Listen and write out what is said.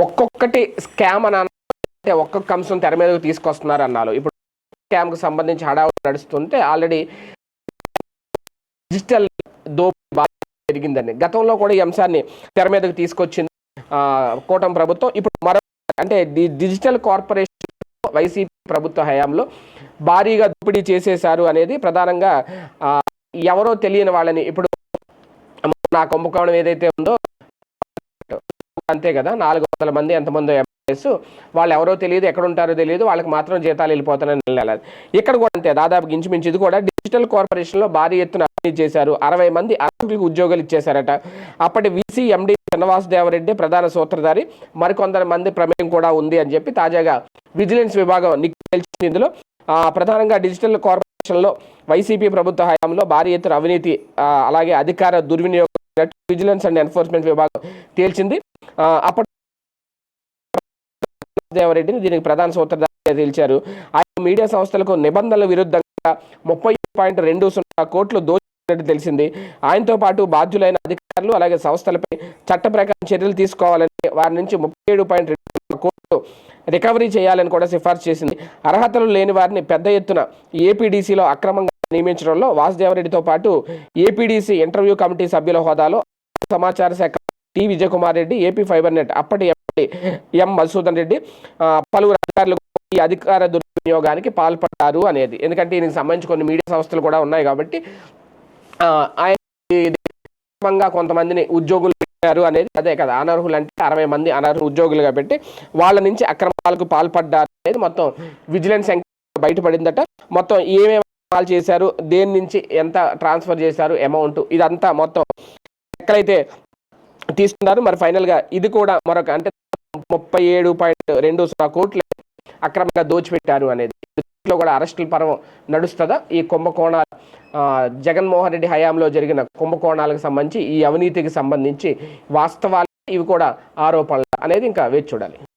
ఒక్కొక్కటి స్కామ్ అని అంటే ఒక్కొక్క అంశం తెర మీదకు తీసుకొస్తున్నారు అన్నారు ఇప్పుడు స్కామ్కి సంబంధించి హడావుడి నడుస్తుంటే ఆల్రెడీ డిజిటల్ దోపిడీ బాగా పెరిగిందని గతంలో కూడా ఈ అంశాన్ని తెర మీదకు తీసుకొచ్చింది కూటమి ప్రభుత్వం. ఇప్పుడు మరో అంటే డిజిటల్ కార్పొరేషన్ వైసీపీ ప్రభుత్వ హయాంలో భారీగా దోపిడీ చేసేశారు అనేది ప్రధానంగా ఎవరో తెలియని వాళ్ళని ఇప్పుడు నా కుంభకోణం ఏదైతే ఉందో అంతే కదా? నాలుగు వందల మంది ఎంతమంది ఎంప్లాయీస్ వాళ్ళు ఎవరో తెలియదు ఎక్కడ ఉంటారో తెలియదు వాళ్ళకి మాత్రం జీతాలు వెళ్ళిపోతానని వెళ్ళాలి ఇక్కడ కూడా అంతే దాదాపు ఇంచుమించు ఇది కూడా డిజిటల్ కార్పొరేషన్లో భారీ ఎత్తున అవినీతి చేశారు. అరవై మంది అర్హులకు ఉద్యోగాలు ఇచ్చేశారట. అప్పటి వీసీ ఎండి శ్రీనివాస్ దేవరెడ్డి ప్రధాన సూత్రధారి మరికొందరు మంది ప్రమేయం కూడా ఉంది అని చెప్పి తాజాగా విజిలెన్స్ విభాగం నిలిచింది ఇందులో ప్రధానంగా డిజిటల్ కార్పొరేషన్లో వైసీపీ ప్రభుత్వ హయాంలో భారీ ఎత్తున అవినీతి అలాగే అధికార దుర్వినియోగం విజిలెన్స్ అండ్ ఎన్ఫోర్స్మెంట్ విభాగం తేల్చింది. అప్పటి దేవరెడ్డిని దీనికి ప్రధాన సూత్రధారిగా తెలిచారు ఆయన మీడియా సంస్థలకు నిబంధనల విరుద్ధంగా ముప్పై పాయింట్ రెండు సున్నా కోట్లు దోచినట్టు తెలిసింది. ఆయనతో పాటు బాధ్యులైన అధికారులు అలాగే సంస్థలపై చట్ట ప్రకారం చర్యలు తీసుకోవాలని వారి నుంచి ముప్పై ఏడు పాయింట్ రెండు కోట్లు రికవరీ చేయాలని కూడా సిఫార్సు చేసింది. అర్హతలు లేని వారిని పెద్ద ఎత్తున ఏపీడీసీలో అక్రమంగా నియమించడంలో వాసుదేవరెడ్డితో పాటు ఏపీడీసీ ఇంటర్వ్యూ కమిటీ సభ్యుల హోదాలో సమాచార శాఖ T Vijayakumar Reddy AP fibre net అప్పటి ఎంపీ ఎం మధుసూదన్ రెడ్డి పలువురు అధికారులు ఈ అధికార దుర్వినియోగానికి పాల్పడ్డారు అనేది. ఎందుకంటే దీనికి సంబంధించి కొన్ని మీడియా సంస్థలు కూడా ఉన్నాయి కాబట్టి ఆయన కొంతమందిని ఉద్యోగులు పెట్టారు అనేది అదే కదా. అనర్హులు అంటే అరవై మంది అనర్హులు ఉద్యోగులుగా పెట్టి వాళ్ళ నుంచి అక్రమాలకు పాల్పడ్డారు అనేది మొత్తం విజిలెన్స్ బయటపడిందట. మొత్తం ఏమేమి అక్రమాలు చేశారు దేని నుంచి ఎంత ట్రాన్స్ఫర్ చేశారు అమౌంట్ ఇదంతా మొత్తం ఎక్కడైతే తీసుకున్నారు. మరి ఫైనల్గా ఇది కూడా మరొక అంటే ముప్పై ఏడు పాయింట్ రెండు సున్నా కోట్లు అక్రమంగా దోచిపెట్టారు అనేది. దీంట్లో కూడా అరెస్టుల పర్వం నడుస్తుందా? ఈ కుంభకోణాలు జగన్మోహన్ రెడ్డి హయాంలో జరిగిన కుంభకోణాలకు సంబంధించి ఈ అవినీతికి సంబంధించి వాస్తవాలు ఇవి కూడా ఆరోపణలు అనేది ఇంకా వేచి చూడాలి.